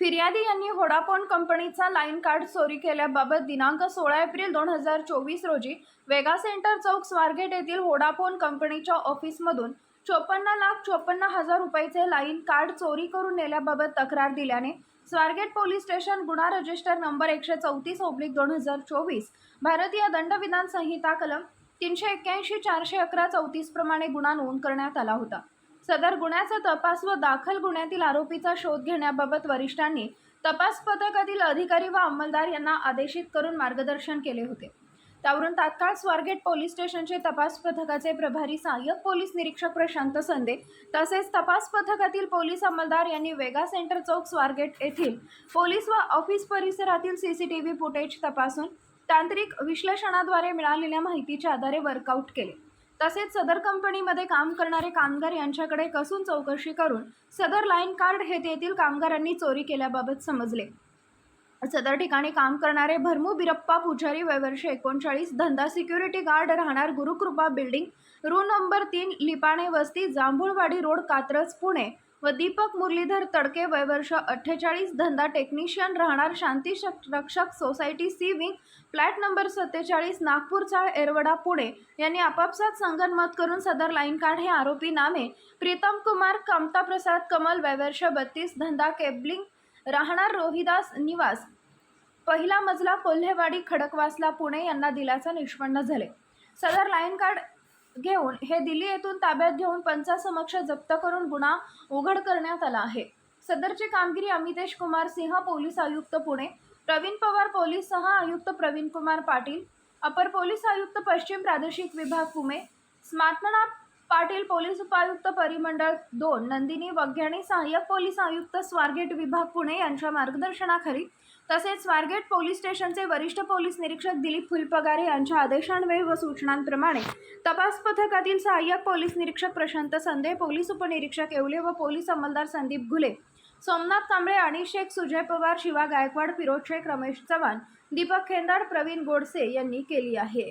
फिर्यादी यांनी होडाफोन कंपनीचा लाईन कार्ड चोरी केल्याबाबत दिनांक सोळा एप्रिल दोन हजार चोवीस रोजी वेगा सेंटर चौक स्वारगेट येथील होडाफोन कंपनीच्या ऑफिसमधून चोपन्न लाख चोपन्न हजार रुपयाचे लाईन कार्ड चोरी करून नेल्याबाबत तक्रार दिल्याने स्वारगेट पोलीस स्टेशन गुन्हा रजिस्टर नंबर एकशे चौतीस ओब्लिक दोन हजार चोवीस भारतीय दंडविधान संहिता कलम तीनशे एक्क्याऐंशी चारशे अकरा चौतीस प्रमाणे गुन्हा नोंद करण्यात आला होता. सदर गुन्ह्याचा तपास व दाखल गुन्ह्यातील आरोपीचा शोध घेण्याबाबत वरिष्ठांनी तपास पथकातील अधिकारी व अंमलदार यांना आदेशित करून मार्गदर्शन केले होते. त्यावरून तात्काळ स्वारगेट पोलीस स्टेशनचे तपास पथकाचे प्रभारी सहाय्यक पोलीस निरीक्षक प्रशांत संदे तसेच तपास पथकातील पोलीस अंमलदार यांनी वेगा सेंटर चौक स्वारगेट येथील पोलीस व ऑफिस परिसरातील सीसीटीव्ही फुटेज तपासून तांत्रिक विश्लेषणाद्वारे मिळालेल्या माहितीच्या आधारे वर्कआउट केले. तसेच सदर कंपनीमध्ये काम करणारे कामगार यांच्याकडे कसून चौकशी करून सदर लाईन कार्ड हे तेथील कामगारांनी चोरी केल्याबाबत समजले. सदर ठिकाणी काम करणारे भरमू बिरप्पा पुजारी वयवर्ष एकोणचाळीस धंदा सिक्युरिटी गार्ड राहणार गुरुकृपा बिल्डिंग रूम नंबर तीन लिपाणे वस्ती जांभूळवाडी रोड कात्रज पुणे. व दीपक मुरलीधर तडके वयवर्ष अठ्ठेचाळीस धंदा टेक्निशियन राहणार शांती शक- Rakshak society C wing flat number सत्तेचाळीस नागपूर चाळ एरवडा पुणे. यांनी आपापसात संगनमत करून सदर लाईन कार्ड हे आरोपी नामे. प्रीतम कुमार कमता प्रसाद कमल वयवर्ष बत्तीस धंदा केबलिंग राहणार रोहिदास निवास. पहिला मजला कोल्हेवाडी खडकवासला पुणे यांना दिल्याचं निष्पन्न झाले. सदर लाईन कार्ड घेऊन हे दिल्ली येथून ताब्यात घेऊन पंचासमक्ष जप्त करून गुन्हा उघड करण्यात आला आहे. सदरची कामगिरी अमितेश कुमार सिंह पोलीस आयुक्त पुणे प्रवीण पवार पोलीस सह आयुक्त प्रवीण कुमार पाटील अपर पोलीस आयुक्त पश्चिम प्रादेशिक विभाग पुणे स्मार्तनाथ पाटील पोलीस उपायुक्त परिमंडळ दोन नंदिनी वग्याणी सहाय्यक पोलीस आयुक्त स्वारगेट विभाग पुणे यांच्या मार्गदर्शनाखाली तसेच स्वारगेट पोलीस स्टेशनचे वरिष्ठ पोलीस निरीक्षक दिलीप फुलपगारे यांच्या आदेशान्वये व सूचनांप्रमाणे तपास पथकातील सहाय्यक पोलीस निरीक्षक प्रशांत संदे पोलीस उपनिरीक्षक येवले व पोलीस अंमलदार संदीप घुले सोमनाथ कांबळे आणि शेख सुजय पवार शिवा गायकवाड फिरोज शेख रमेश चव्हाण दीपक खेंदाड प्रवीण गोडसे यांनी केली आहे.